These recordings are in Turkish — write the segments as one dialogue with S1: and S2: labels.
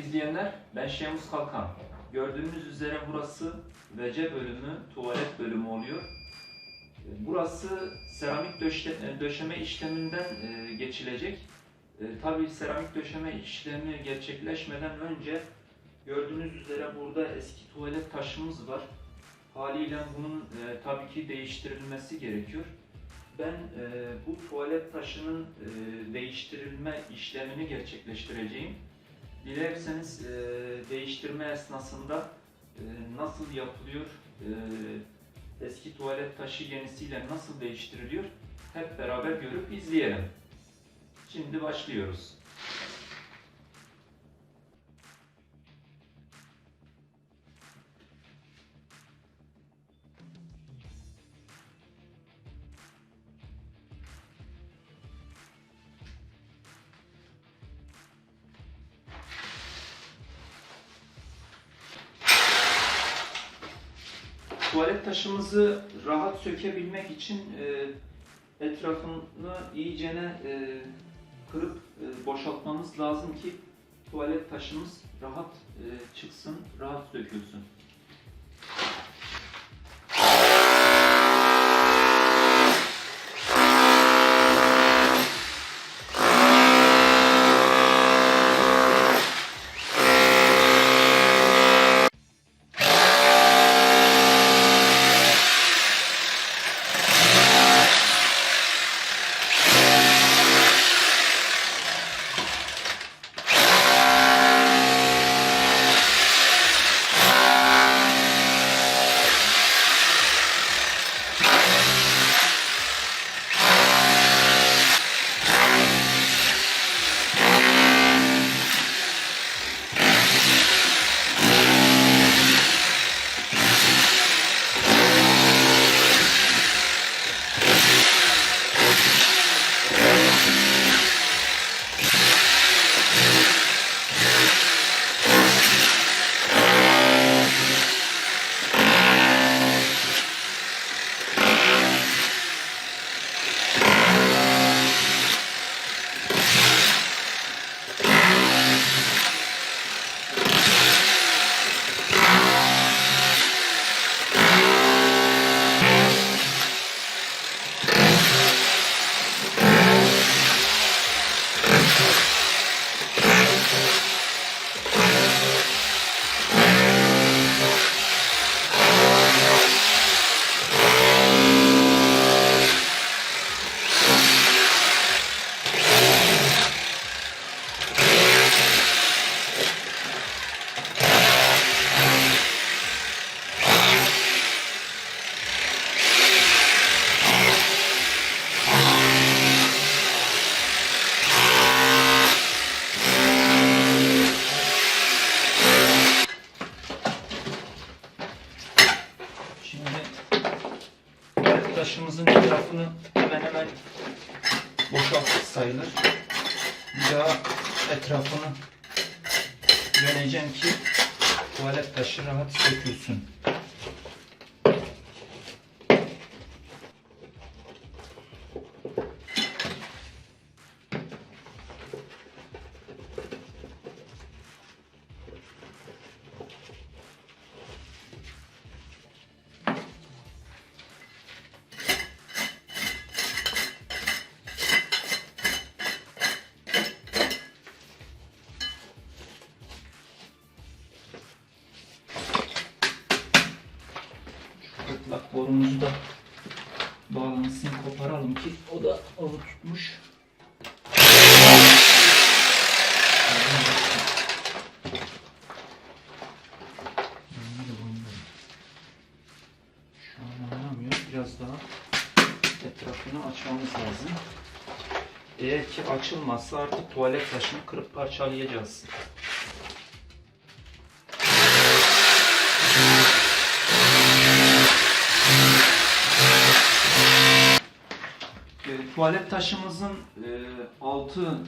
S1: izleyenler, ben Şemus Kalkan. Gördüğünüz üzere burası vece bölümü, tuvalet bölümü oluyor. E, Burası seramik döşe- döşeme işleminden e, geçilecek. E, Tabii seramik döşeme işlemi gerçekleşmeden önce gördüğünüz üzere burada eski tuvalet taşımız var. Haliyle bunun e, tabii ki değiştirilmesi gerekiyor. Ben e, bu tuvalet taşının e, değiştirilme işlemini gerçekleştireceğim. Dilerseniz e, değiştirme esnasında e, nasıl yapılıyor, e, eski tuvalet taşı yenisiyle nasıl değiştiriliyor hep beraber görüp izleyelim. Şimdi başlıyoruz. Tuvalet taşımızı rahat sökebilmek için e, etrafını iyicene e, kırıp e, boşaltmamız lazım ki tuvalet taşımız rahat e, çıksın, rahat sökülsün. Taşımızın etrafını hemen hemen boşalttık sayılır. Bir daha etrafını döneceğim ki tuvalet taşı rahat sökülsün. Bağlantısını koparalım ki o da onu tutmuş. Şu an anlamıyor. Biraz daha etrafını açmamız lazım. Eğer ki açılmazsa artık tuvalet taşını kırıp parçalayacağız. Tuvalet taşımızın e, altı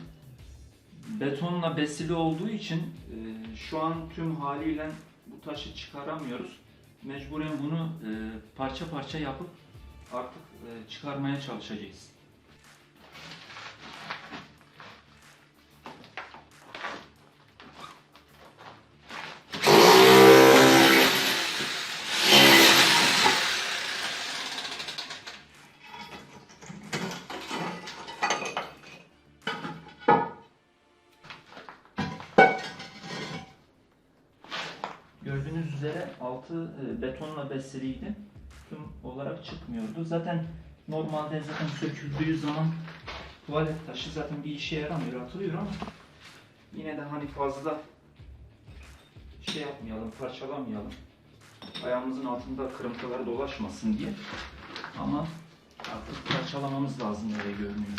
S1: betonla besili olduğu için e, şu an tüm haliyle bu taşı çıkaramıyoruz. Mecburen bunu e, parça parça yapıp artık e, çıkarmaya çalışacağız. Altı e, betonla besliydi. Tüm olarak çıkmıyordu. Zaten normalde zaten söküldüğü zaman tuvalet taşı zaten bir işe yaramıyor, atılıyor ama yine de hani fazla şey yapmayalım, parçalamayalım. Ayağımızın altında kırıntılar dolaşmasın diye. Ama artık parçalamamız lazım öyle görünüyor.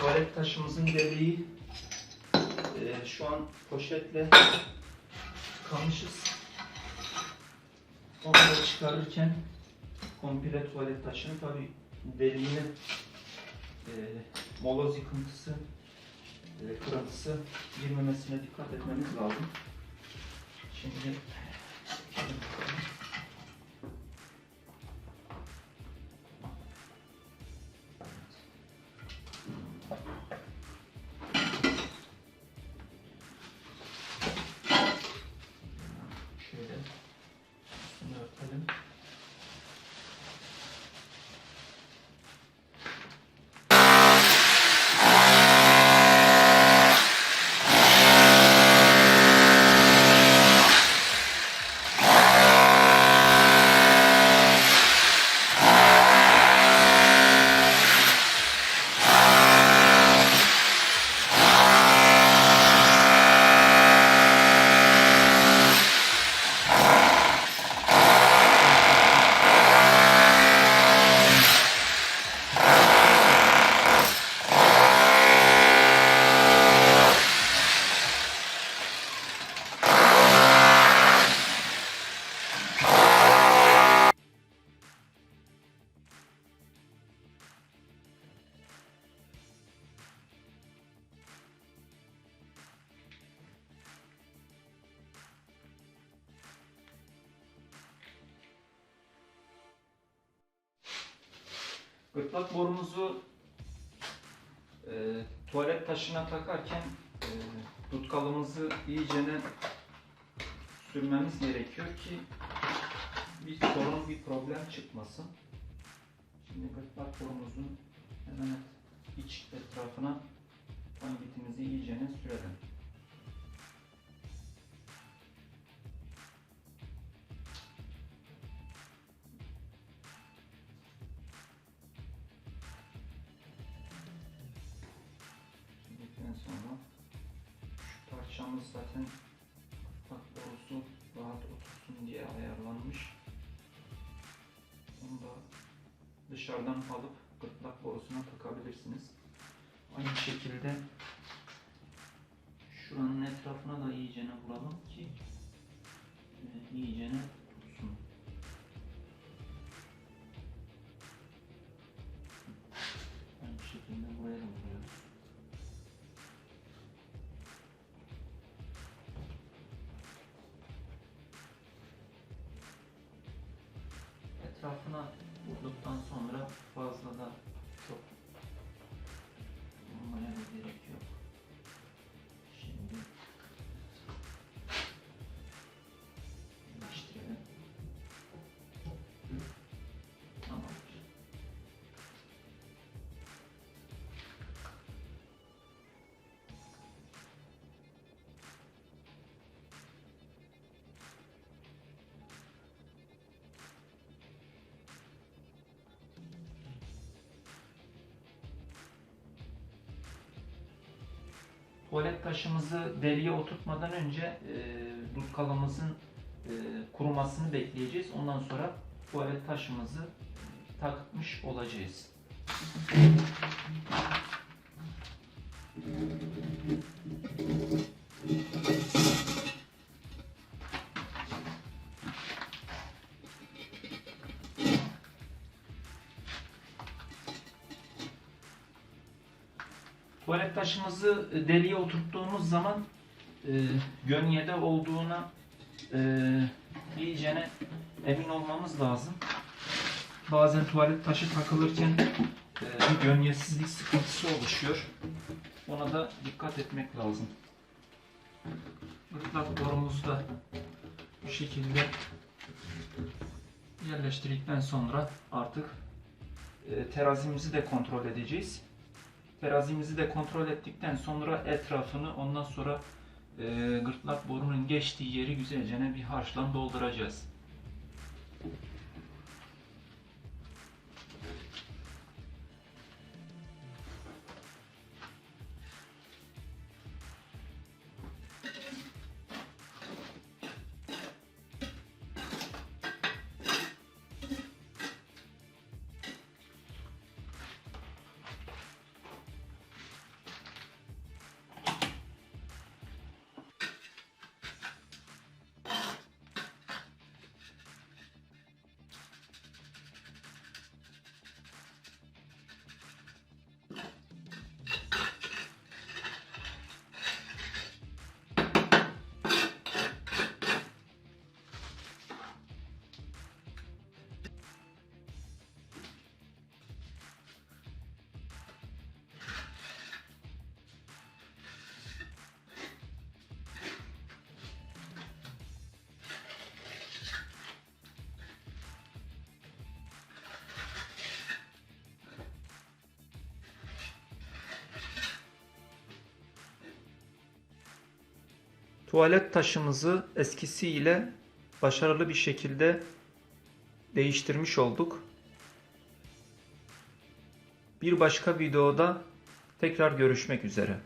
S1: Tuvalet taşımızın deliği e, şu an poşetle kamışız. Onu da çıkarırken komple tuvalet taşını tabi deliğine e, moloz yıkıntısı e, kırıntısı girmemesine dikkat etmemiz lazım. Şimdi Gırtlak borumuzu e, tuvalet taşına takarken e, tutkalımızı iyicene sürmemiz gerekiyor ki bir sorun, bir problem çıkmasın. Şimdi gırtlak borumuzun hemen iç etrafına tangitimizi iyicene sürelim. Parçamız zaten bak borusu rahat otursun diye ayarlanmış. Onu da dışarıdan alıp gırtlak borusuna takabilirsiniz. Aynı şekilde şuranın etrafına da iyicene vuralım ki e, iyicene etrafına vurduktan sonra fazla da Tuvalet taşımızı deriye oturtmadan önce e, dutkalımızın e, kurumasını bekleyeceğiz. Ondan sonra tuvalet taşımızı takmış olacağız. Tuvalet taşımızı deliğe oturttuğumuz zaman e, gönyede olduğuna e, iyicene emin olmamız lazım. Bazen tuvalet taşı takılırken e, gönyesizlik sıkıntısı oluşuyor. Ona da dikkat etmek lazım. Gırtlak borumuzu da bu şekilde yerleştirdikten sonra artık e, terazimizi de kontrol edeceğiz. Terazimizi de kontrol ettikten sonra etrafını ondan sonra e, gırtlak borunun geçtiği yeri güzelce bir harçla dolduracağız. Tuvalet taşımızı eskisiyle başarılı bir şekilde değiştirmiş olduk. Bir başka videoda tekrar görüşmek üzere.